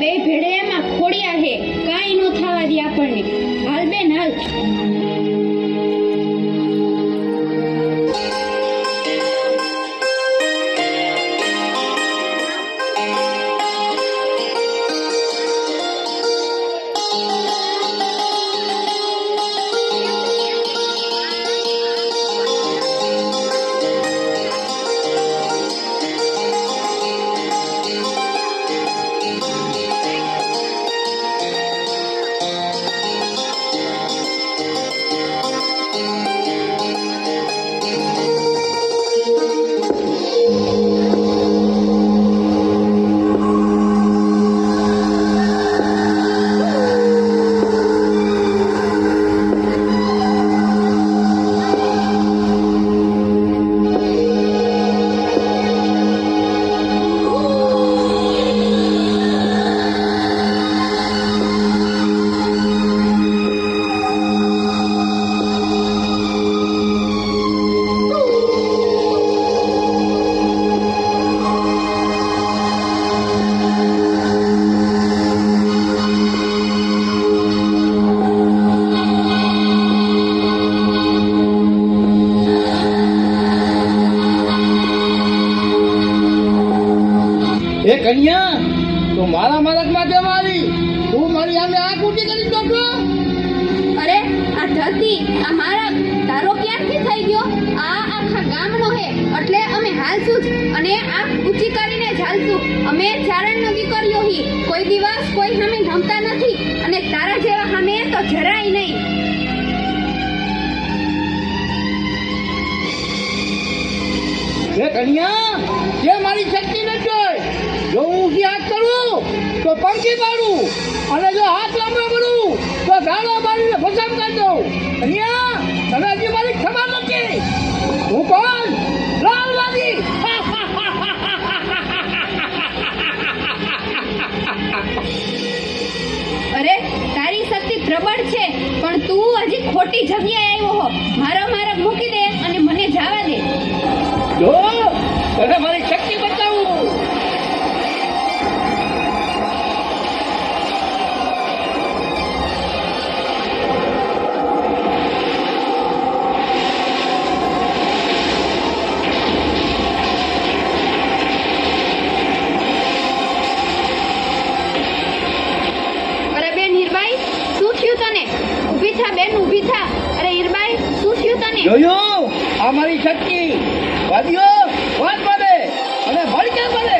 भेड़े આ ધરતી આ તારો ક્યારથી થઈ ગયો? આ આખા ગામનો હે. એટલે અમે હાલશું જ. અને આ ઊંચી કરીને ઝાલશું અમે ચારણનો દીકરીઓ હી કોઈ દિવસ કોઈ સામે નમતા નથી. અને તારા જેવા સામે તો જરાય નહીં. હે કન્યા, જે મારી શક્તિ ન જોઈ જો હું હાથ કરું, તો પંખી પાડું અને જો હાથ લાંબો કરું, તો ગાળો મારીને ભસમ કરી કન્યા તને હજી મારી ખબર નથી. હું કોણ? લાલવાદી. અરે તારી શક્તિ પ્રબળ છે પણ તું હજી ખોટી જગ્યાએ આવ્યો હો. મારો મારા મૂકી દે અને મને જવા દે. જો તને મારી વાદીઓ વાત બને અને ભડકે બને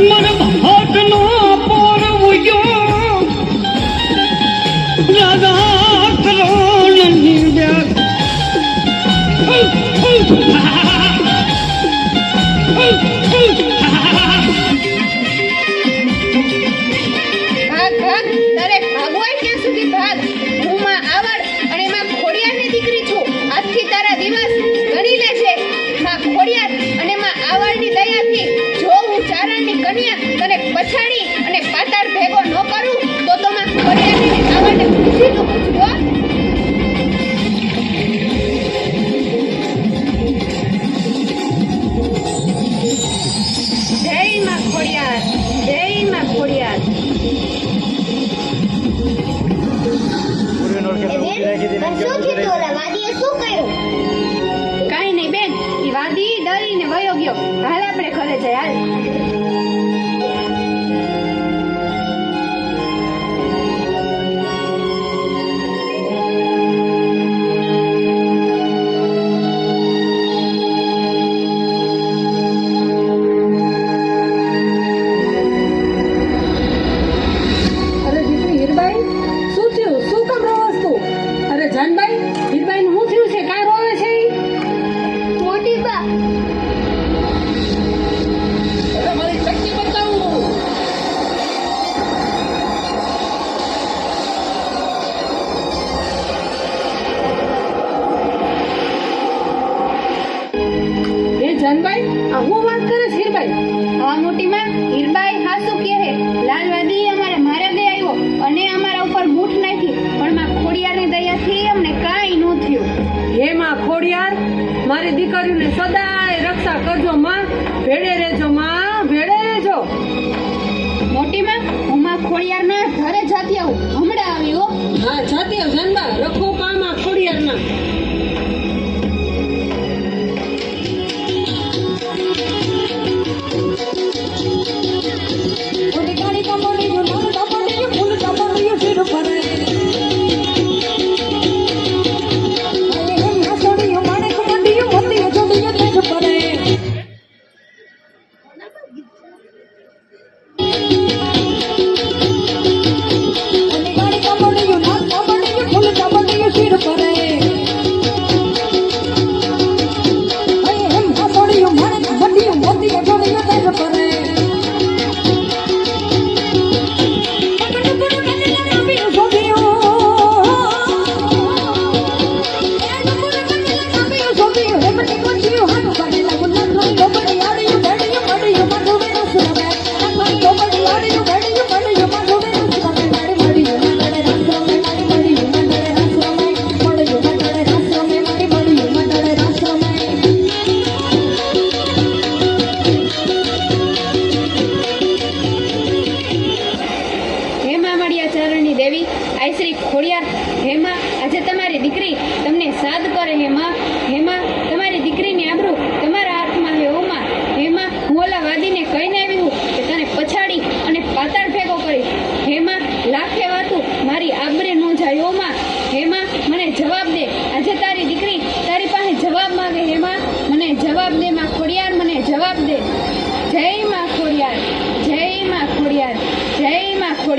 મન વયો ગયો. હાલ આપણે ઘરે જઈ હાલ રક્ષા કરજો માં ભેળે રહેજો માં ભેળે રહેજો મોટી માં હું માં ખોડિયાર ના ઘરે જાતી આવું. હમણાં આવી હો. હા જાતી આવ જાનબા રખો પામાં ખોડિયારના. હે ચરણની દેવી આઈ શ્રી ખોડિયાર હે માં? આજે તમારી દીકરી તમને સાદ કરે હે માં?